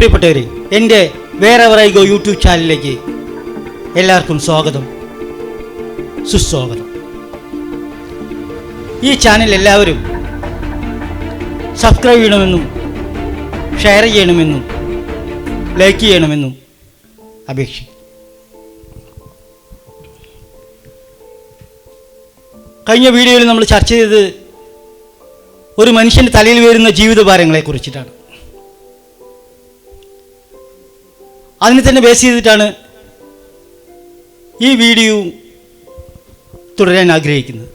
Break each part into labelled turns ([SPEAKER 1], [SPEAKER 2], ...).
[SPEAKER 1] പ്രിയപ്പെട്ടവരെ എന്റെ വേറെ വറൈഗോ യൂട്യൂബ് ചാനലിലേക്ക് എല്ലാവർക്കും സ്വാഗതം. സുസ്വാഗതം. ഈ ചാനൽ എല്ലാവരും സബ്സ്ക്രൈബ് ചെയ്യണമെന്നും ഷെയർ ചെയ്യണമെന്നും ലൈക്ക് ചെയ്യണമെന്നും അപേക്ഷിക്കും കഴിഞ്ഞ വീഡിയോയിൽ നമ്മൾ ചർച്ച ചെയ്തത് ഒരു മനുഷ്യന്റെ തലയിൽ വരുന്ന ജീവിതഭാരങ്ങളെ കുറിച്ചിട്ടാണ്. അതിനെ തന്നെ ബേസ് ചെയ്തിട്ടാണ് ഈ വീഡിയോ തുടരാൻ ആഗ്രഹിക്കുന്നത്.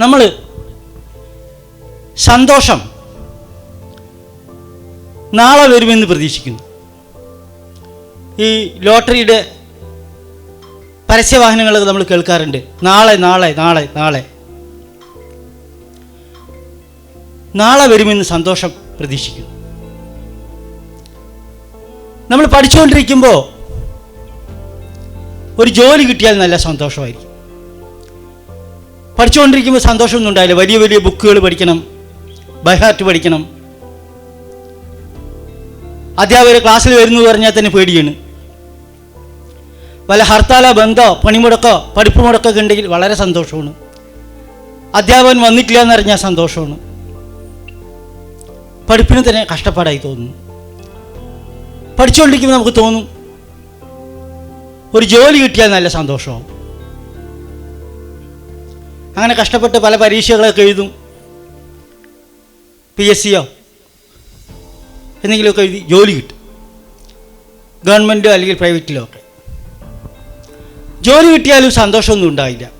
[SPEAKER 1] നമ്മൾ സന്തോഷം നാളെ വരുമെന്ന് പ്രതീക്ഷിക്കുന്നു. ഈ ലോട്ടറിയുടെ പരസ്യവാഹനങ്ങളൊക്കെ നമ്മൾ കേൾക്കാറുണ്ട്. നാളെ നാളെ നാളെ നാളെ. നാളെ വരുമെന്ന് സന്തോഷം പ്രതീക്ഷിക്കുന്നു. നമ്മൾ പഠിച്ചുകൊണ്ടിരിക്കുമ്പോൾ ഒരു ജോലി കിട്ടിയാൽ നല്ല സന്തോഷമായിരിക്കും. പഠിച്ചുകൊണ്ടിരിക്കുമ്പോൾ സന്തോഷമൊന്നും ഉണ്ടായില്ല വലിയ വലിയ ബുക്കുകൾ പഠിക്കണം ബൈഹാർട്ട് പഠിക്കണം. അധ്യാപകർ ക്ലാസ്സിൽ വരുന്നു പറഞ്ഞാൽ തന്നെ പേടിയാണ്. വല്ല ഹർത്താല ബന്ധോ പണിമുടക്കോ പഠിപ്പ് മുടക്കമൊക്കെ ഉണ്ടെങ്കിൽ വളരെ സന്തോഷമാണ്. അധ്യാപകൻ വന്നിട്ടില്ല എന്നറിഞ്ഞാൽ സന്തോഷമാണ്. പഠിപ്പിന് തന്നെ കഷ്ടപ്പാടായി തോന്നുന്നു. പഠിച്ചുകൊണ്ടിരിക്കുമ്പോൾ നമുക്ക് തോന്നും ഒരു ജോലി കിട്ടിയാൽ നല്ല സന്തോഷമാവും. അങ്ങനെ കഷ്ടപ്പെട്ട് പല പരീക്ഷകളൊക്കെ എഴുതും. പി എസ് സിയോ എന്തെങ്കിലുമൊക്കെ എഴുതി ജോലി കിട്ടും. ഗവൺമെന്റോ അല്ലെങ്കിൽ പ്രൈവറ്റിലോ ഒക്കെ. ജോലി കിട്ടിയാലും സന്തോഷമൊന്നും ഉണ്ടായില്ല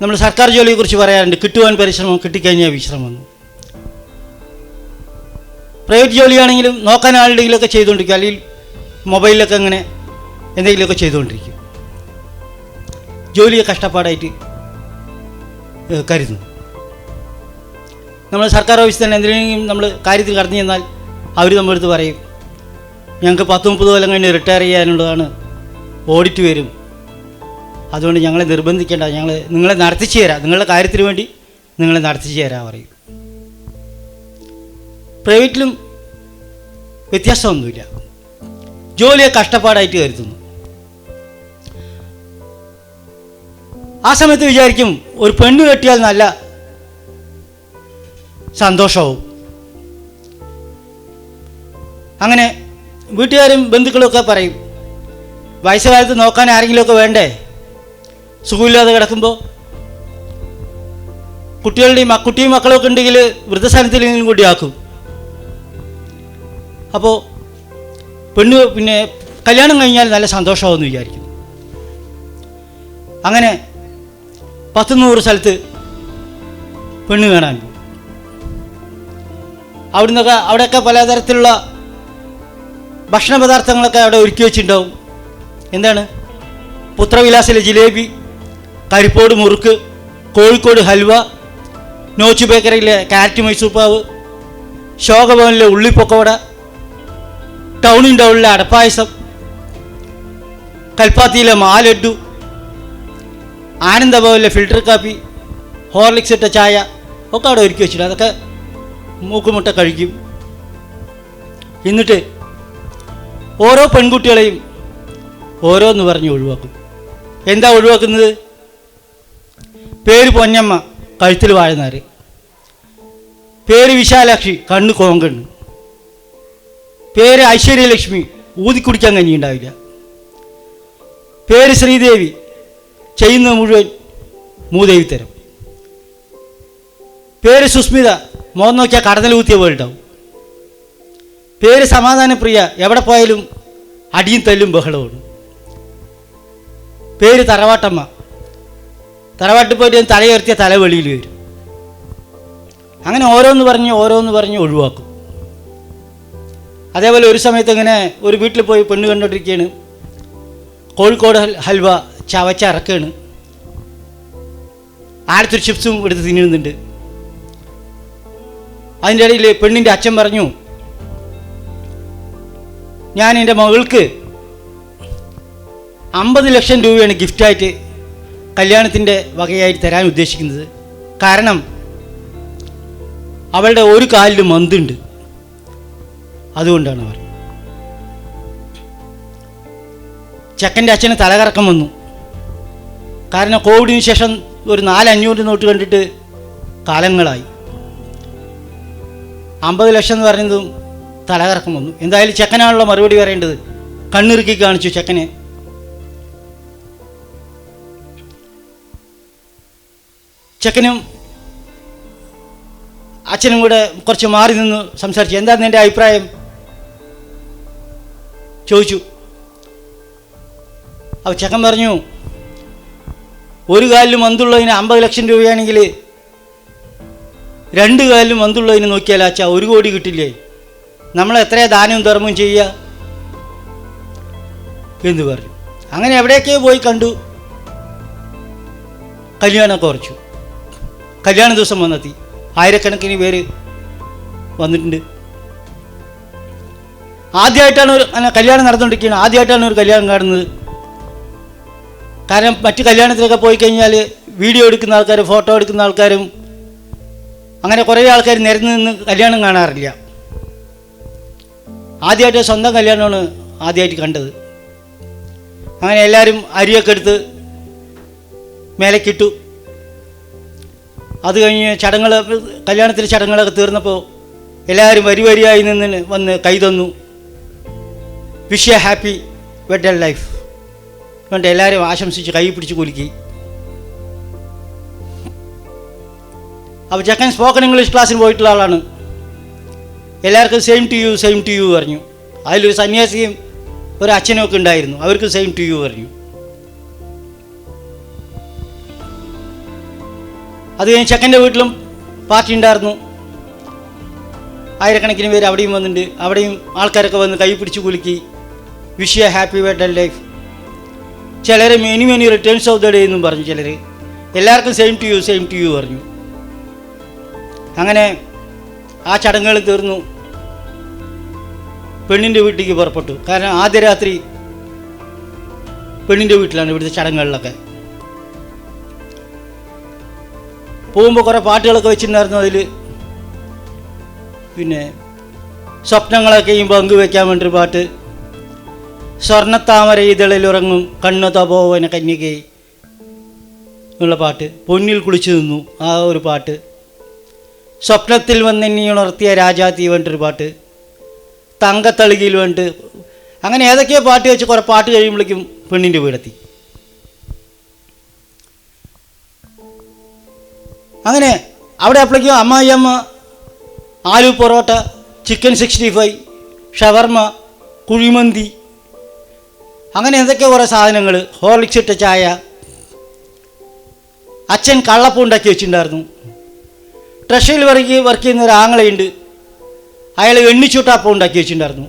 [SPEAKER 1] നമ്മൾ സർക്കാർ ജോലിയെക്കുറിച്ച് പറയാറുണ്ട് കിട്ടുവാൻ പരിശ്രമം കിട്ടിക്കഴിഞ്ഞാൽ വിശ്രമം. പ്രൈവറ്റ് ജോലിയാണെങ്കിലും നോക്കാൻ ആളുടെങ്കിലൊക്കെ ചെയ്തുകൊണ്ടിരിക്കും. അല്ലെങ്കിൽ മൊബൈലിലൊക്കെ അങ്ങനെ എന്തെങ്കിലുമൊക്കെ ചെയ്തുകൊണ്ടിരിക്കും. ജോലിയെ കഷ്ടപ്പാടായിട്ട് കരുതുന്നു. നമ്മൾ സർക്കാർ ഓഫീസിൽ തന്നെ എന്തെങ്കിലും നമ്മൾ കാര്യത്തിൽ കടന്നു ചെന്നാൽ അവർ നമ്മളടുത്ത് പറയും ഞങ്ങൾക്ക് പത്ത് മുപ്പത് കൊല്ലം കഴിഞ്ഞ് റിട്ടയർ ചെയ്യാനുള്ളതാണ് ഓഡിറ്റ് വരും. അതുകൊണ്ട് ഞങ്ങളെ നിർബന്ധിക്കേണ്ട ഞങ്ങൾ നിങ്ങളെ നടത്തിച്ചു തരാം. നിങ്ങളുടെ കാര്യത്തിന് വേണ്ടി നിങ്ങളെ നടത്തിച്ചു തരാം പറയും. പ്രൈവറ്റിലും വ്യത്യാസമൊന്നുമില്ല. ജോലിയെ കഷ്ടപ്പാടായിട്ട് കരുതുന്നു. ആ സമയത്ത് വിചാരിക്കും ഒരു പെണ്ണ് കെട്ടിയാൽ നല്ല സന്തോഷവും. അങ്ങനെ വീട്ടുകാരും ബന്ധുക്കളൊക്കെ പറയും വയസ്സുകാലത്ത് നോക്കാൻ ആരെങ്കിലുമൊക്കെ വേണ്ടേ? സുഖമില്ലാതെ കിടക്കുമ്പോൾ കുട്ടികളുടെയും കുട്ടിയും മക്കളൊക്കെ ഉണ്ടെങ്കിൽ വൃദ്ധസ്ഥാനത്തിലെങ്കിലും കൂടിയാക്കും അപ്പോൾ പെണ്ണ് പിന്നെ കല്യാണം കഴിഞ്ഞാൽ നല്ല സന്തോഷമാവുമെന്ന് വിചാരിക്കുന്നു. അങ്ങനെ പത്ത് നൂറ് സ്ഥലത്ത് പെണ്ണ് കാണാൻ പോകും. അവിടുന്നൊക്കെ അവിടെയൊക്കെ പലതരത്തിലുള്ള ഭക്ഷണ പദാർത്ഥങ്ങളൊക്കെ അവിടെ ഒരുക്കി വെച്ചിട്ടുണ്ടാവും. എന്താണ്? പുത്രവിലാസിലെ ജിലേബി കരിപ്പോട് മുറുക്ക് കോഴിക്കോട് ഹൽവ നോച്ചു ബേക്കറിയിലെ കാരറ്റ് മൈസൂർ പാവ് ശോകഭവനിലെ ഉള്ളിപ്പൊക്കവട ടൗണിൻ ഉള്ളിലെ അടപ്പായസം കൽപ്പാത്തിയിലെ മാലഡു ആനന്ദഭവനിലെ ഫിൽട്ടർ കാപ്പി ഹോർലിക്സ് ഇട്ട ചായ ഒക്കെ അവിടെ ഒരുക്കി വെച്ചിട്ട് അതൊക്കെ മൂക്കുമുട്ട കഴിക്കും. എന്നിട്ട് ഓരോ പെൺകുട്ടികളെയും ഓരോന്ന് പറഞ്ഞ് ഒഴിവാക്കും. എന്താ ഒഴിവാക്കുന്നത്? പേര് പൊന്നമ്മ കഴുത്തിൽ വാഴുന്നാര് പേര് വിശാലാക്ഷി കണ്ണ് കോങ്കണ്ണ്. പേര് ഐശ്വര്യലക്ഷ്മി. ഊതിക്കുടിക്കാൻ കഞ്ഞിയുണ്ടാവില്ല. പേര് ശ്രീദേവി. ചെയ്യുന്ന മുഴുവൻ മൂദേവി തരം പേര് സുസ്മിത. മോൻ നോക്കിയാൽ കടന്നൽ ഊത്തിയ പോലെ ഉണ്ടാവും പേര് സമാധാനപ്രിയ. എവിടെ പോയാലും അടിയും തല്ലും ബഹളമാണ്. പേര് തറവാട്ടമ്മ. തറവാട്ടിൽ പോയിട്ട് ഞാൻ തലയുയർത്തിയ തല വെളിയിൽ വരും. അങ്ങനെ ഓരോന്ന് പറഞ്ഞ് ഓരോന്ന് പറഞ്ഞ് ഒഴിവാക്കും. അതേപോലെ ഒരു സമയത്ത് ഇങ്ങനെ ഒരു വീട്ടിൽ പോയി പെണ്ണ് കണ്ടോണ്ടിരിക്കുകയാണ് കോഴിക്കോട് ഹൽവ ചവച്ച ഇറക്കുകയാണ് ആടത്തൊരു ചിപ്സും എടുത്ത് തിന്നുന്നുണ്ട് അതിന്റെ ഇടയിൽ പെണ്ണിന്റെ അച്ഛൻ പറഞ്ഞു ഞാൻ എന്റെ മകൾക്ക് അമ്പത് ലക്ഷം രൂപയാണ് ഗിഫ്റ്റായിട്ട് കല്യാണത്തിന്റെ വകയായിട്ട് തരാൻ ഉദ്ദേശിക്കുന്നത്. കാരണം അവളുടെ ഒരു കാലിൽ മന്തുണ്ട്. അതുകൊണ്ടാണ് അവർ ചെക്കന്റെ അച്ഛന് തലകറക്കം വന്നു. കാരണം കോവിഡിന് ശേഷം ഒരു നാലഞ്ഞൂറ് നോട്ട് കണ്ടിട്ട് കാലങ്ങളായി. അമ്പത് ലക്ഷം എന്ന് പറയുന്നതും തലകറക്കം വന്നു. എന്തായാലും ചെക്കനാണല്ലോ മറുപടി പറയേണ്ടത്. കണ്ണിറുക്കി കാണിച്ചു ചെക്കനെ. ചെക്കനും അച്ഛനും കൂടെ കുറച്ച് മാറി നിന്ന് സംസാരിച്ചു. എന്താണ് നിന്റെ അഭിപ്രായം? ചോദിച്ചു. അപ്പോൾ ചെക്കൻ പറഞ്ഞു ഒരു കാലിലും മന്തുള്ളതിന് അമ്പത് ലക്ഷം രൂപയാണെങ്കിൽ രണ്ട് കാലിലും മന്തുള്ളതിന് നോക്കിയാൽ അച്ഛാ ഒരു കോടി കിട്ടില്ലേ? നമ്മൾ എത്രയാ ദാനവും ധർമ്മവും ചെയ്യുക? എന്ന് പറഞ്ഞു. അങ്ങനെ എവിടെയൊക്കെ പോയി കണ്ടു. കല്യാണമൊക്കെ ഉറച്ചു. കല്യാണ ദിവസം വന്നെത്തി. ആയിരക്കണക്കിന് പേര് വന്നിട്ടുണ്ട്. ആദ്യമായിട്ടാണ് ഒരു കല്യാണം നടന്നുകൊണ്ടിരിക്കുന്നത് ആദ്യമായിട്ടാണ് ഒരു കല്യാണം കാണുന്നത് കാരണം മറ്റ് കല്യാണത്തിലൊക്കെ പോയി കഴിഞ്ഞാൽ വീഡിയോ എടുക്കുന്ന ആൾക്കാർ ഫോട്ടോ എടുക്കുന്ന ആൾക്കാരും അങ്ങനെ കുറേ ആൾക്കാർ നിരന്ന് നിന്ന് കല്യാണം കാണാറില്ല. ആദ്യമായിട്ട് സ്വന്തം കല്യാണമാണ് ആദ്യമായിട്ട് കണ്ടത്. അങ്ങനെ എല്ലാവരും അരിയൊക്കെ എടുത്ത് മേലക്കിട്ടു. അത് കഴിഞ്ഞ് ചടങ്ങുകൾ കല്യാണത്തിന്റെ ചടങ്ങുകളൊക്കെ തീർന്നപ്പോൾ എല്ലാവരും വരി വരിയായി നിന്ന് വന്ന് കൈ തന്നു. Wish a happy wedded life അതുകൊണ്ട് എല്ലാവരും ആശംസിച്ച് കൈ പിടിച്ച് കുലുക്കി. അപ്പോൾ ചെക്കൻ സ്പോക്കൺ ഇംഗ്ലീഷ് ക്ലാസ്സിന് പോയിട്ടുള്ള ആളാണ്. എല്ലാവർക്കും same to you same to you പറഞ്ഞു. അതിലൊരു സന്യാസിയും ഒരു അച്ഛനും ഒക്കെ ഉണ്ടായിരുന്നു. അവർക്ക് സെയിം ടു യു പറഞ്ഞു. അത് കഴിഞ്ഞ് ചെക്കന്റെ വീട്ടിലും പാർട്ടി ഉണ്ടായിരുന്നു. ആയിരക്കണക്കിന് പേര് അവിടെയും വന്നിട്ടുണ്ട്. അവിടെയും ആൾക്കാരൊക്കെ വന്ന് കൈ പിടിച്ച് കുലുക്കി. Wish a happy birthday life ചിലർ many many returns of the day എന്നും പറഞ്ഞു. ചിലർ എല്ലാവർക്കും same to you same to you പറഞ്ഞു. അങ്ങനെ ആ ചടങ്ങുകൾ തീർന്നു. പെണ്ണിന്റെ വീട്ടിലേക്ക് പുറപ്പെട്ടു. കാരണം ആദ്യ രാത്രി പെണ്ണിന്റെ വീട്ടിലാണ് ഇവിടുത്തെ ചടങ്ങുകളിലൊക്കെ. പോകുമ്പോൾ കുറേ പാട്ടുകളൊക്കെ വെച്ചിട്ടുണ്ടായിരുന്നു അതിൽ പിന്നെ സ്വപ്നങ്ങളൊക്കെയും പങ്കുവെക്കാൻ വേണ്ടി പാട്ട്. സ്വർണത്താമര ഇതളിൽ ഉറങ്ങും കണ്ണു തപോവന കന്യകെ എന്നുള്ള പാട്ട്. പൊന്നിൽ കുളിച്ചു നിന്നു. ആ ഒരു പാട്ട്. സ്വപ്നത്തിൽ വന്ന് എന്നെ ഉണർത്തിയ രാജാത്തി വേണ്ടൊരു പാട്ട്. തങ്കത്തളികയിൽ വേണ്ട. അങ്ങനെ ഏതൊക്കെയോ പാട്ട് വെച്ച് കുറേ പാട്ട് കഴിയുമ്പോഴേക്കും പെണ്ണിന്റെ വീടെത്തി. അങ്ങനെ അവിടെ അപ്പോഴേക്കും അമ്മായിയമ്മ aloo parotta chicken sixty five shawarma kuzhimanthi അങ്ങനെ എന്തൊക്കെ കുറേ സാധനങ്ങൾ ഹോർലിക്സ് ഇട്ട ചായ. അച്ഛൻ കള്ളപ്പം ഉണ്ടാക്കി വെച്ചിട്ടുണ്ടായിരുന്നു. ട്രഷറിയിൽ വർക്ക് വർക്ക് ചെയ്യുന്ന ഒരു ആങ്ങളയുണ്ട്. അയാൾ എണ്ണിച്ചൂട്ടാപ്പം ഉണ്ടാക്കി വെച്ചിട്ടുണ്ടായിരുന്നു.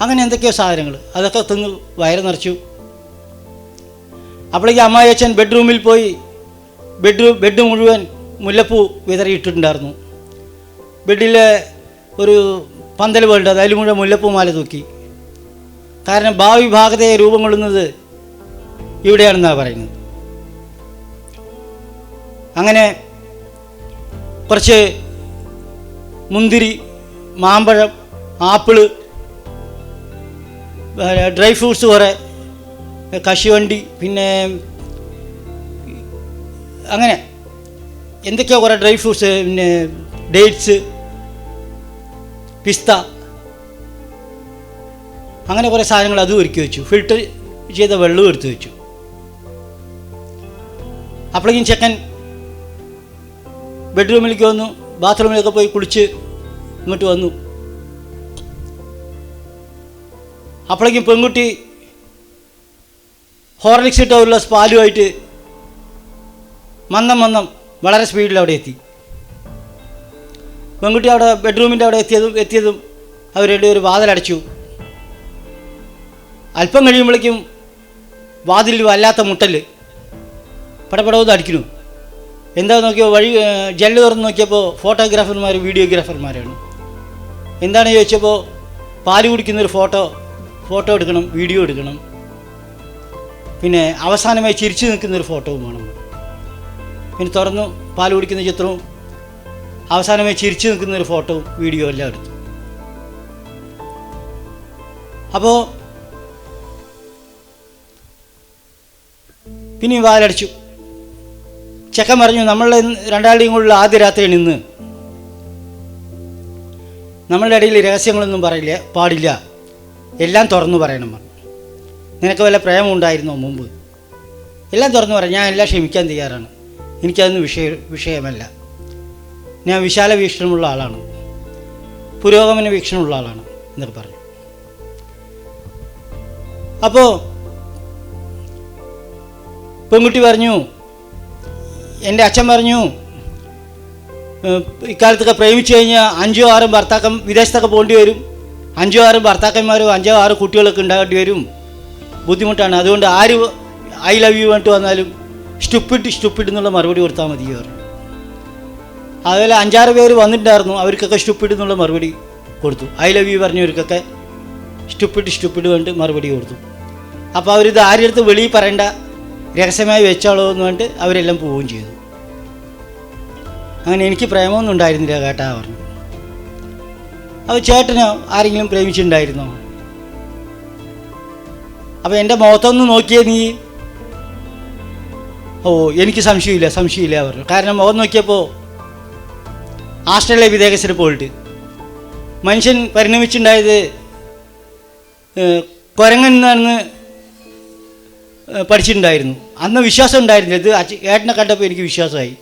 [SPEAKER 1] അങ്ങനെ എന്തൊക്കെയോ സാധനങ്ങൾ അതൊക്കെ തിന്ന് വയറ് നിറച്ചു. അപ്പോഴേക്ക് അമ്മായി അച്ഛൻ ബെഡ്റൂമിൽ പോയി ബെഡ്റൂം ബെഡ് മുഴുവൻ മുല്ലപ്പൂ വിതറിയിട്ടുണ്ടായിരുന്നു ബെഡിലെ ഒരു പന്തൽ വേണ്ടത് അതിൽ മുഴുവൻ മുല്ലപ്പൂ മാല തൂക്കി. കാരണം ഭാവി ഭാഗതയെ രൂപം കൊള്ളുന്നത് ഇവിടെയാണെന്നാണ് പറയുന്നത്. അങ്ങനെ കുറച്ച് മുന്തിരി മാമ്പഴം ആപ്പിൾ ഡ്രൈ ഫ്രൂട്ട്സ് കുറേ കശുവണ്ടി പിന്നെ അങ്ങനെ എന്തൊക്കെയോ കുറേ ഡ്രൈ ഫ്രൂട്ട്സ് പിന്നെ ഡേറ്റ്സ് പിസ്ത അങ്ങനെ കുറേ സാധനങ്ങൾ അതും ഒരുക്കി വെച്ചു. ഫിൽട്ടർ ചെയ്ത വെള്ളവും എടുത്തു വെച്ചു. അപ്പോഴേക്കും ചെക്കൻ ബെഡ്റൂമിലേക്ക് വന്നു. ബാത്റൂമിലൊക്കെ പോയി കുളിച്ച് ഇങ്ങോട്ട് വന്നു. അപ്പോഴേക്കും പെൺകുട്ടി ഹോർലിക്സ് ഇട്ട ഒരു ഗ്ലാസ് പാലുമായിട്ട് മന്ദം മന്ദം വളരെ സ്പീഡിൽ അവിടെ എത്തി. പെൺകുട്ടി അവിടെ ബെഡ്റൂമിന്റെ അവിടെ എത്തിയതും എത്തിയതും അവർ ഒരു വാതിലടച്ചു. അല്പം കഴിയുമ്പോഴേക്കും വാതിലിൽ വല്ലാത്ത മുട്ടൽ പടപടവെന്ന് അടിക്കുന്നു. എന്താ നോക്കിയോ വഴി ജല്ല് തുറന്ന് നോക്കിയപ്പോൾ ഫോട്ടോഗ്രാഫർമാർ വീഡിയോഗ്രാഫർമാരാണ്. എന്താണ് ചോദിച്ചപ്പോൾ പാൽ കുടിക്കുന്നൊരു ഫോട്ടോ ഫോട്ടോ എടുക്കണം വീഡിയോ എടുക്കണം. പിന്നെ അവസാനമായി ചിരിച്ചു നിൽക്കുന്നൊരു ഫോട്ടോവും വേണം. പിന്നെ തുറന്നു പാൽ കുടിക്കുന്ന ചിത്രവും അവസാനമായി ചിരിച്ചു നിൽക്കുന്നൊരു ഫോട്ടോവും വീഡിയോ എല്ലാം എടുത്തു. അപ്പോൾ പിന്നെ വാലടിച്ചു. ചെക്കൻ പറഞ്ഞു നമ്മളെ രണ്ടാളുടെയും കൂടെ ആദ്യ രാത്രി നിന്ന് നമ്മളുടെ ഇടയിൽ രഹസ്യങ്ങളൊന്നും പറയില്ല പാടില്ല. എല്ലാം തുറന്നു പറയണം. പറഞ്ഞു. നിനക്ക് വല്ല പ്രേമം ഉണ്ടായിരുന്നോ മുമ്പ്? എല്ലാം തുറന്നു പറയാം. ഞാൻ എല്ലാം ക്ഷമിക്കാൻ തയ്യാറാണ്. എനിക്കതൊന്നും വിഷയ വിഷയമല്ല. ഞാൻ വിശാല വീക്ഷണമുള്ള ആളാണ്. പുരോഗമന വീക്ഷണമുള്ള ആളാണ് എന്നൊക്കെ പറഞ്ഞു. അപ്പോൾ പെൺകുട്ടി പറഞ്ഞു എന്റെ അച്ഛൻ പറഞ്ഞു ഇക്കാലത്തൊക്കെ പ്രേമിച്ചു കഴിഞ്ഞാൽ അഞ്ചോ ആറും ഭർത്താക്കം വിദേശത്തൊക്കെ പോകേണ്ടി വരും. അഞ്ചോ ആറും ഭർത്താക്കന്മാരും അഞ്ചോ ആറ് കുട്ടികളൊക്കെ ഉണ്ടാകേണ്ടി വരും. ബുദ്ധിമുട്ടാണ്. അതുകൊണ്ട് ആര് ഐ ലവ് യു വേണ്ടി വന്നാലും സ്റ്റുപ്പിഡ് സ്റ്റുപ്പിഡ് എന്നുള്ള മറുപടി കൊടുത്താൽ മതി പറഞ്ഞു. അതുപോലെ അഞ്ചാറ് പേര് വന്നിട്ടുണ്ടായിരുന്നു. അവർക്കൊക്കെ സ്റ്റുപ്പിഡ് എന്നുള്ള മറുപടി കൊടുത്തു. ഐ ലവ് യു പറഞ്ഞവർക്കൊക്കെ സ്റ്റുപ്പിഡ് സ്റ്റുപ്പിഡ് വേണ്ടി മറുപടി കൊടുത്തു. അപ്പോൾ അവരിത് ആരുടെ അടുത്ത് വെളിയിൽ പറയണ്ട. രഹസ്യമായി വെച്ചോളൂ എന്ന് പറഞ്ഞിട്ട് അവരെല്ലാം പോവുകയും ചെയ്തു. അങ്ങനെ എനിക്ക് പ്രേമമൊന്നും ഉണ്ടായിരുന്നില്ല കേട്ടാ പറഞ്ഞു. അപ്പോൾ ചേട്ടനോ ആരെങ്കിലും പ്രേമിച്ചിട്ടുണ്ടായിരുന്നോ? അപ്പോൾ എന്റെ മുഖത്തൊന്ന് നോക്കിയേ നീ? ഓ എനിക്ക് സംശയമില്ല സംശയമില്ല പറഞ്ഞു. കാരണം മുഖം നോക്കിയപ്പോൾ ആസ്ട്രേലിയ വിദേശത്തിന് പോയിട്ട് മനുഷ്യൻ പരിണമിച്ചുണ്ടായത് കൊരങ്ങൻ എന്നാണെന്ന് പഠിച്ചിട്ടുണ്ടായിരുന്നു. അന്ന് വിശ്വാസം ഉണ്ടായിരുന്നില്ല. ഇത് ഏട്ടനെ കണ്ടപ്പോൾ എനിക്ക് വിശ്വാസമായി.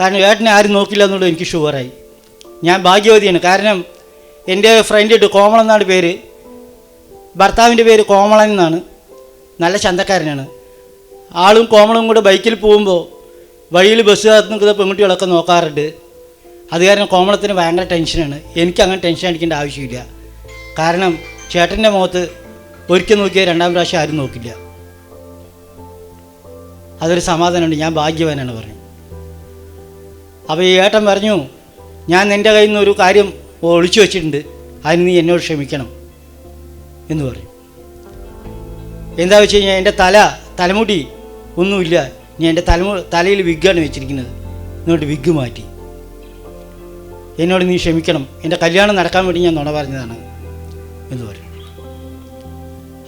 [SPEAKER 1] കാരണം ഏട്ടനെ ആരും നോക്കില്ല എന്നുള്ളത് എനിക്ക് ഷുവറായി. ഞാൻ ഭാഗ്യവതിയാണ്. കാരണം എന്റെ ഫ്രണ്ട് കോമളൻ എന്നാണ് പേര്. ഭർത്താവിന്റെ പേര് കോമളൻ എന്നാണ്. നല്ല ചന്തക്കാരനാണ്. ആളും കോമളും കൂടെ ബൈക്കിൽ പോകുമ്പോൾ വഴിയിൽ ബസ് കാത്ത് നിൽക്കുന്ന പെൺകുട്ടികളൊക്കെ നോക്കാറുണ്ട്. അത് കാരണം കോമളത്തിന് ഭയങ്കര ടെൻഷനാണ് എനിക്ക് അങ്ങനെ ടെൻഷൻ അടിക്കേണ്ട ആവശ്യമില്ല. കാരണം ചേട്ടന്റെ മുഖത്ത് ഒരിക്കൽ നോക്കിയാൽ രണ്ടാം പ്രാവശ്യം ആരും നോക്കില്ല. അതൊരു സമാധാനമുണ്ട് ഞാൻ ഭാഗ്യവാനാണ് പറഞ്ഞു അപ്പോൾ ഈ ഏട്ടൻ പറഞ്ഞു ഞാൻ നിന്റെ കയ്യിൽ നിന്ന് ഒരു കാര്യം ഒളിച്ചു വെച്ചിട്ടുണ്ട് അതിന് നീ എന്നോട് ക്ഷമിക്കണം എന്ന് പറഞ്ഞു എന്താ വെച്ച് കഴിഞ്ഞാൽ എന്റെ തല തലമുടി ഒന്നുമില്ല ഞാൻ എന്റെ തലമു തലയിൽ വിഗ്ഗാണ് വെച്ചിരിക്കുന്നത്. എന്നിട്ട് വിഗ് മാറ്റി. എന്നോട് നീ ക്ഷമിക്കണം എന്റെ കല്യാണം നടക്കാൻ വേണ്ടി ഞാൻ നുണ പറഞ്ഞതാണ് എന്ന് പറഞ്ഞു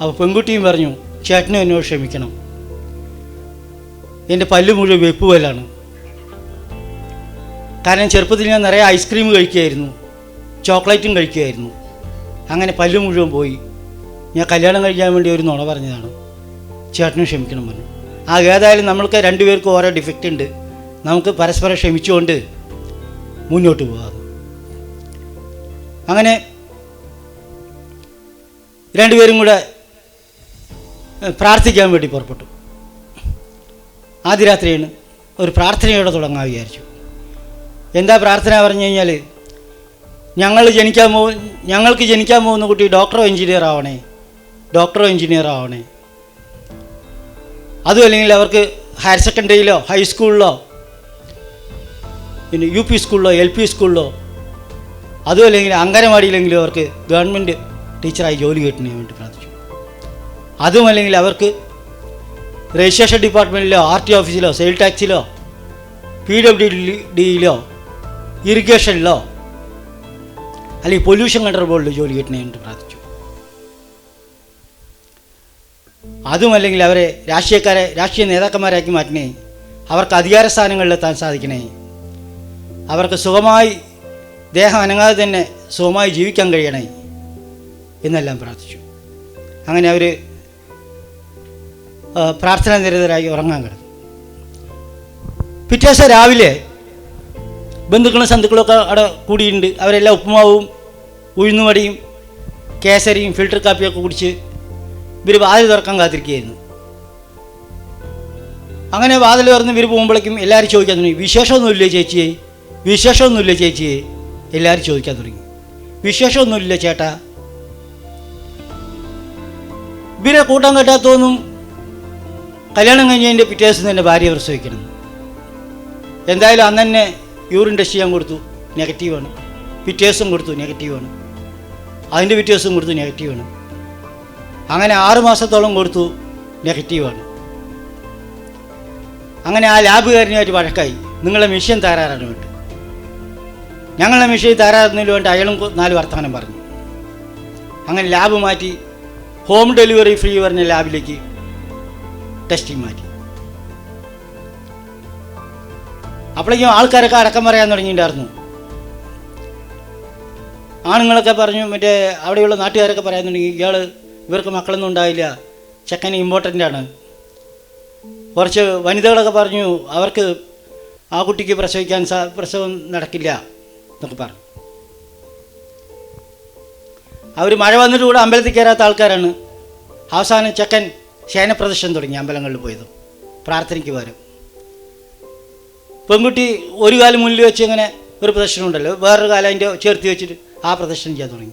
[SPEAKER 1] അപ്പോൾ പെൺകുട്ടിയും പറഞ്ഞു ചേട്ടനും എന്നോട് ക്ഷമിക്കണം. എന്റെ പല്ല് മുഴുവൻ വെപ്പ് പല്ലാണ് കാരണം ചെറുപ്പത്തിൽ ഞാൻ നിറയെ ഐസ്ക്രീം കഴിക്കുമായിരുന്നു. ചോക്ലേറ്റും കഴിക്കുമായിരുന്നു. അങ്ങനെ പല്ല് മുഴുവൻ പോയി. ഞാൻ കല്യാണം കഴിക്കാൻ വേണ്ടി ഒരു നുണ പറഞ്ഞതാണ്. ചേട്ടനും ക്ഷമിക്കണം പറഞ്ഞു. ആ ഏതായാലും നമ്മൾക്ക് രണ്ടുപേർക്കും ഓരോ ഡിഫക്റ്റ് ഉണ്ട്. നമുക്ക് പരസ്പരം ക്ഷമിച്ചുകൊണ്ട് മുന്നോട്ട് പോകാം. അങ്ങനെ രണ്ടുപേരും കൂടെ പ്രാർത്ഥിക്കാൻ വേണ്ടി പുറപ്പെട്ടു. ആദ്യ രാത്രിയാണ് ഒരു പ്രാർത്ഥനയോടെ തുടങ്ങാൻ വിചാരിച്ചു എന്താ പ്രാർത്ഥന പറഞ്ഞു കഴിഞ്ഞാൽ ഞങ്ങൾ ജനിക്കാൻ പോ ഞങ്ങൾക്ക് ജനിക്കാൻ പോകുന്ന കുട്ടി ഡോക്ടറോ എഞ്ചിനീയർ ആവണേ. ഡോക്ടറോ എഞ്ചിനീയർ ആവണേ. അതും അല്ലെങ്കിൽ അവർക്ക് ഹയർ സെക്കൻഡറിയിലോ ഹൈസ്കൂളിലോ പിന്നെ യു പി സ്കൂളിലോ എൽ പി സ്കൂളിലോ അതും അല്ലെങ്കിൽ അങ്കനവാടിയിലെങ്കിലും അവർക്ക് ഗവൺമെന്റ് ടീച്ചറായി ജോലി കിട്ടുന്നതിന് വേണ്ടി പ്രാർത്ഥിച്ചു. അതും അല്ലെങ്കിൽ അവർക്ക് രജിസ്ട്രേഷൻ ഡിപ്പാർട്ട്മെന്റിലോ ആർ ടി ഓഫീസിലോ സെയിൽ ടാക്സിലോ പി ഡബ്ല്യു ഡിയിലോ ഇറിഗേഷനിലോ അല്ലെങ്കിൽ പൊല്യൂഷൻ കൺട്രോൾ ബോർഡിൽ ജോലി കിട്ടണമെന്ന് പ്രാർത്ഥിച്ചു. അതും അല്ലെങ്കിൽ അവരെ രാഷ്ട്രീയക്കാരെ രാഷ്ട്രീയ നേതാക്കന്മാരാക്കി മാറ്റണേ അവർക്ക് അധികാര സ്ഥാനങ്ങളിലെത്താൻ സാധിക്കണേ. അവർക്ക് സുഖമായി ദേഹം അനങ്ങാതെ തന്നെ സുഖമായി ജീവിക്കാൻ കഴിയണേ എന്നെല്ലാം പ്രാർത്ഥിച്ചു. അങ്ങനെ അവർ പ്രാർത്ഥന നിരതരായി ഉറങ്ങാൻ കിടന്നു. പിറ്റേ ദിവസം രാവിലെ ബന്ധുക്കളും സന്ധുക്കളൊക്കെ അവിടെ കൂടിയിട്ടുണ്ട്. അവരെല്ലാം ഉപ്പുമാവും ഉഴുന്നുവടിയും കേസരിയും ഫിൽട്ടർ കാപ്പിയൊക്കെ കുടിച്ച് ഇവർ വാതിൽ തുറക്കാൻ കാത്തിരിക്കുകയായിരുന്നു. അങ്ങനെ വാതിൽ തുറന്ന് ഇവർ പോകുമ്പോഴേക്കും എല്ലാവരും ചോദിക്കാൻ തുടങ്ങി. വിശേഷമൊന്നുമില്ല ചേച്ചിയെ? വിശേഷമൊന്നുമില്ല ചേച്ചിയെ? എല്ലാവരും ചോദിക്കാൻ തുടങ്ങി. വിശേഷമൊന്നുമില്ല ചേട്ടാ. ഇവരെ കൂട്ടാൻ കേട്ടാത്തൊന്നും കല്യാണം കഴിഞ്ഞതിന്റെ പിറ്റേ ദിവസം തന്നെ ഭാര്യ പ്രസവിക്കണം എന്തായാലും അന്ന് തന്നെ യൂറിൻ ടെസ്റ്റ് ചെയ്യാൻ കൊടുത്തു. നെഗറ്റീവാണ് പിറ്റേ ദിവസം കൊടുത്തു. നെഗറ്റീവാണ് അതിന്റെ പിറ്റേ ദിവസം കൊടുത്തു. നെഗറ്റീവാണ് അങ്ങനെ ആറ് മാസത്തോളം കൊടുത്തു. നെഗറ്റീവാണ് അങ്ങനെ ആ ലാബുകാരനുമായിട്ട് വഴക്കായി. നിങ്ങളെ മിഷൻ തകരാറാണ് വേണ്ടത് ഞങ്ങളുടെ മിഷൻ തകരാറുന്നതിന് വേണ്ടി അയാളും നാല് വർത്തമാനം പറഞ്ഞു. അങ്ങനെ ലാബ് മാറ്റി. ഹോം ഡെലിവറി ഫ്രീ പറഞ്ഞ ലാബിലേക്ക് ടെസ്റ്റിംഗ് മാറ്റി. അപ്പോഴേക്കും ആൾക്കാരൊക്കെ അടക്കം പറയാൻ തുടങ്ങിയിട്ടുണ്ടായിരുന്നു. ആണുങ്ങളൊക്കെ പറഞ്ഞു മറ്റേ അവിടെയുള്ള നാട്ടുകാരൊക്കെ പറയാൻ തുടങ്ങി ഇയാൾ ഇവർക്ക് മക്കളൊന്നും ഉണ്ടായില്ല ചെക്കൻ ഇമ്പോർട്ടന്റ് ആണ്. കുറച്ച് വനിതകളൊക്കെ പറഞ്ഞു അവർക്ക് ആ കുട്ടിക്ക് പ്രസവിക്കാൻ സാ പ്രസവം നടക്കില്ല എന്നൊക്കെ പറഞ്ഞു. അവർ മഴ വന്നിട്ട് കൂടെ അമ്പലത്തിൽ കയറാത്ത ആൾക്കാരാണ്. അവസാനം ചെക്കൻ ശയനപ്രദർശനം തുടങ്ങി അമ്പലങ്ങളിൽ പോയത്. പ്രാർത്ഥനയ്ക്ക് പകരം. പെൺകുട്ടി ഒരു കാലം മുന്നിൽ വെച്ച് ഇങ്ങനെ ഒരു പ്രദർശനം ഉണ്ടല്ലോ. വേറൊരു കാലം അതിന്റെ ചേർത്ത് വെച്ചിട്ട് ആ പ്രദർശനം ചെയ്യാൻ തുടങ്ങി.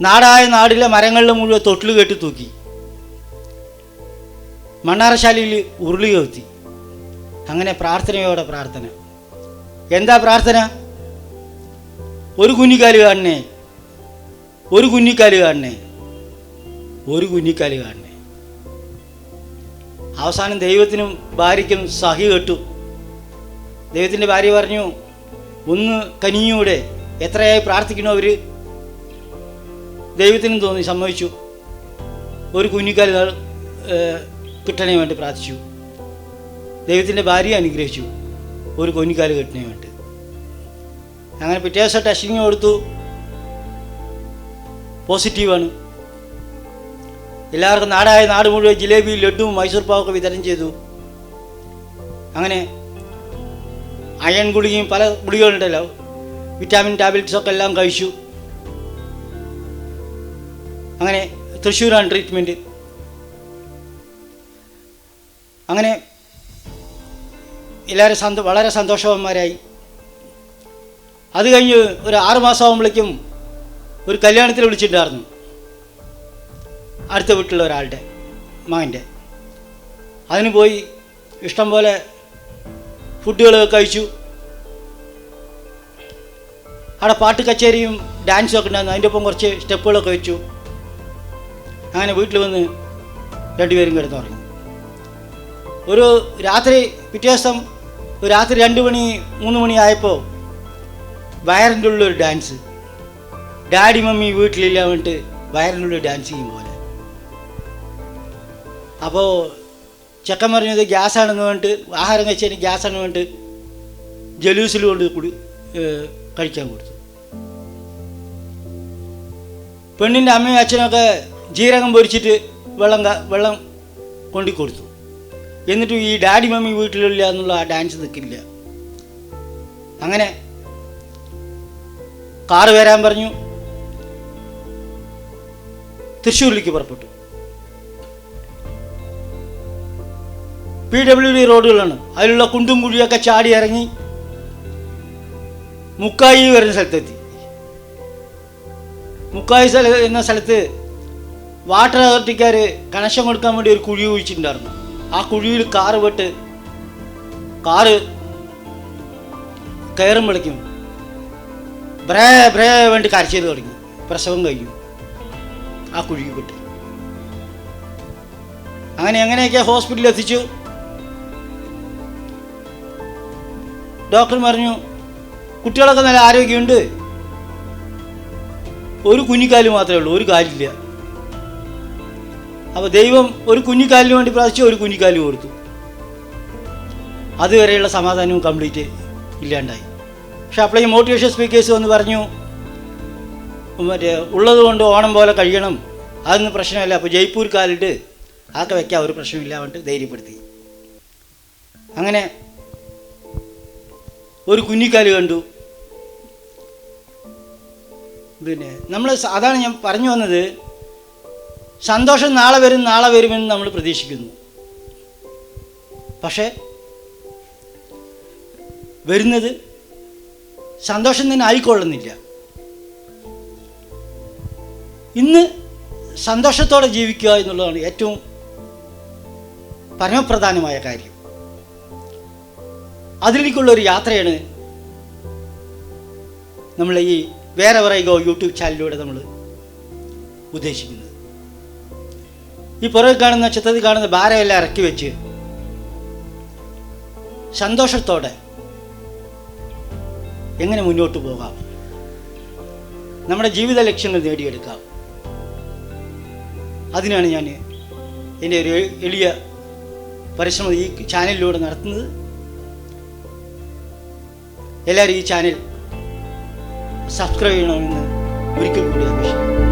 [SPEAKER 1] നാടായ നാടിലെ മരങ്ങളിൽ മുഴുവൻ തൊട്ടിൽ കെട്ടി തൂക്കി. മണ്ണാറശാലയിൽ ഉരുളി കവുത്തി. അങ്ങനെ പ്രാർത്ഥനയോടെ പ്രാർത്ഥന. എന്താ പ്രാർത്ഥന? ഒരു കുഞ്ഞിക്കാൽ കാണണേ. ഒരു കുഞ്ഞിക്കാൽ കാണണേ. ഒരു കുഞ്ഞിക്കാലി കാണണേ അവസാനം ദൈവത്തിനും ഭാര്യയ്ക്കും സഹി കെട്ടു. ദൈവത്തിന്റെ ഭാര്യ പറഞ്ഞു ഒന്ന് കനിയൂടെ എത്രയായി പ്രാർത്ഥിക്കണു അവർ ദൈവത്തിനും തോന്നി സമ്മതിച്ചു. ഒരു കുഞ്ഞിക്കാലി കിട്ടണേ വേണ്ടി പ്രാർത്ഥിച്ചു. ദൈവത്തിന്റെ ഭാര്യ അനുഗ്രഹിച്ചു ഒരു കുഞ്ഞിക്കാൽ കിട്ടണേ വേണ്ടി. അങ്ങനെ പിറ്റേ ദിവസം ടെസ്റ്റിങ് കൊടുത്തു. പോസിറ്റീവാണ്. എല്ലാവർക്കും നാടായ നാട് മുഴുവൻ ജിലേബി ലഡുവും മൈസൂർ പാവൊക്കെ വിതരണം ചെയ്തു. അങ്ങനെ അയൺ ഗുളികയും പല ഗുളികകളുണ്ടല്ലോ. വിറ്റാമിൻ ടാബ്ലറ്റ്സൊക്കെ എല്ലാം കഴിച്ചു. അങ്ങനെ തൃശ്ശൂരാണ് ട്രീറ്റ്മെന്റ് അങ്ങനെ എല്ലാവരും സന്തോ വളരെ സന്തോഷവന്മാരായി. അത് കഴിഞ്ഞ് ഒരു ആറുമാസമാകുമ്പോഴേക്കും ഒരു കല്യാണത്തിൽ വിളിച്ചിട്ടുണ്ടായിരുന്നു. അടുത്ത വീട്ടിലുള്ള ഒരാളുടെ മകന്റെ. അതിന് പോയി ഇഷ്ടം പോലെ ഫുഡുകളൊക്കെ കഴിച്ചു. അവിടെ പാട്ട് കച്ചേരിയും ഡാൻസും ഒക്കെ ഉണ്ടായിരുന്നു. അതിന്റെ ഒപ്പം കുറച്ച് സ്റ്റെപ്പുകളൊക്കെ വെച്ചു. അങ്ങനെ വീട്ടിൽ വന്ന് രണ്ടുപേരും കിടന്നുറങ്ങി ഒരു രാത്രി പിറ്റേ ദിവസം രാത്രി രണ്ട് മണി മൂന്ന് മണി ആയപ്പോൾ വയറിന്റെ ഒരു ഡാൻസ്. ഡാഡി മമ്മി വീട്ടിലില്ല വേണ്ടിട്ട് വയറിന്റെ ഉള്ളിൽ ഡാൻസ് ചെയ്യും പോലെ അപ്പോൾ ചെക്കൻ പറഞ്ഞത് ഗ്യാസാണെന്ന് വേണ്ടിട്ട് ആഹാരം കഴിച്ചതിന് ഗ്യാസാണെന്ന് വേണ്ടിട്ട് ജലൂസിൽ കൊണ്ട് കുടി കഴിക്കാൻ കൊടുത്തു. പെണ്ണിന്റെ അമ്മയും അച്ഛനൊക്കെ ജീരകം പൊരിച്ചിട്ട് വെള്ളം വെള്ളം കൊണ്ടു കൊടുത്തു. എന്നിട്ടും ഈ ഡാഡി മമ്മി വീട്ടിലില്ല എന്നുള്ള ആ ഡാൻസ് നിൽക്കില്ല. അങ്ങനെ കാറ് വരാൻ പറഞ്ഞു. തൃശ്ശൂരിലേക്ക് പുറപ്പെട്ടു. പി ഡബ്ല്യു ഡി റോഡുകളാണ്. അതിലുള്ള കുണ്ടും കുഴിയൊക്കെ ചാടി ഇറങ്ങി മുക്കായി വരുന്ന സ്ഥലത്തെത്തി. മുക്കായി സ്ഥല എന്ന സ്ഥലത്ത് വാട്ടർ അതോറിറ്റിക്കാർ കണക്ഷൻ കൊടുക്കാൻ വേണ്ടി ഒരു കുഴി കുഴിച്ചിട്ടുണ്ടായിരുന്നു. ആ കുഴിയിൽ കാറ് പെട്ട് കാറ് കയറുമ്പോഴേക്കും ബ്രേ ബ്രേ വേണ്ടി കരച്ചിൽ തുടങ്ങി. പ്രസവം കഴിഞ്ഞു. ആ കുഴിയിൽ വിട്ട്. അങ്ങനെ എങ്ങനെയൊക്കെ ഹോസ്പിറ്റലിൽ എത്തിച്ചു. ഡോക്ടർ പറഞ്ഞു കുട്ടികളൊക്കെ നല്ല ആരോഗ്യമുണ്ട്. ഒരു കുഞ്ഞിക്കാൽ മാത്രമേ ഉള്ളൂ ഒരു കാലില്ല. അപ്പോൾ ദൈവം ഒരു കുഞ്ഞിക്കാലിന് വേണ്ടി പ്രാർത്ഥിച്ചു ഒരു കുഞ്ഞിക്കാൽ കൊടുത്തു. അതുവരെയുള്ള സമാധാനവും കംപ്ലീറ്റ് ഇല്ലാണ്ടായി. പക്ഷെ അപ്പോഴേ മോട്ടിവേഷൻ സ്പീക്കേഴ്സ് വന്ന് പറഞ്ഞു മറ്റേ ഉള്ളത് കൊണ്ട് ഓണം പോലെ കഴിയണം അതൊന്നും പ്രശ്നമല്ല അപ്പോൾ ജയ്പൂർ കാലിട്ട് ആക്കെ വെക്കാം ഒരു പ്രശ്നമില്ല പറഞ്ഞിട്ട് ധൈര്യപ്പെടുത്തി. അങ്ങനെ ഒരു കുഞ്ഞിക്കാൽ കണ്ടു. പിന്നെ നമ്മൾ അതാണ് ഞാൻ പറഞ്ഞു വന്നത്. സന്തോഷം നാളെ വരും നാളെ വരുമെന്ന് നമ്മൾ പ്രതീക്ഷിക്കുന്നു. പക്ഷേ വരുന്നത് സന്തോഷം തന്നെ ആയിക്കൊള്ളുന്നില്ല. ഇന്ന് സന്തോഷത്തോടെ ജീവിക്കുക എന്നുള്ളതാണ് ഏറ്റവും പരമപ്രധാനമായ കാര്യം. അതിലേക്കുള്ള ഒരു യാത്രയാണ് നമ്മൾ ഈ വേറെ പറയുകയോ യൂട്യൂബ് ചാനലിലൂടെ നമ്മൾ ഉദ്ദേശിക്കുന്നത്. ഈ പുറകെ കാണുന്ന ചിത്രത്തിൽ കാണുന്ന ഭാരമെല്ലാം ഇറക്കി വെച്ച് സന്തോഷത്തോടെ എങ്ങനെ മുന്നോട്ട് പോകാം? നമ്മുടെ ജീവിത ലക്ഷ്യങ്ങൾ നേടിയെടുക്കാം. അതിനാണ് ഞാൻ എന്റെ ഒരു എളിയ പരിശ്രമം ഈ ചാനലിലൂടെ നടത്തുന്നത്. എല്ലാവരും ഈ ചാനൽ സബ്സ്ക്രൈബ് ചെയ്യണമെന്ന് ഒരിക്കൽ കൂടി അപേക്ഷിക്കുന്നു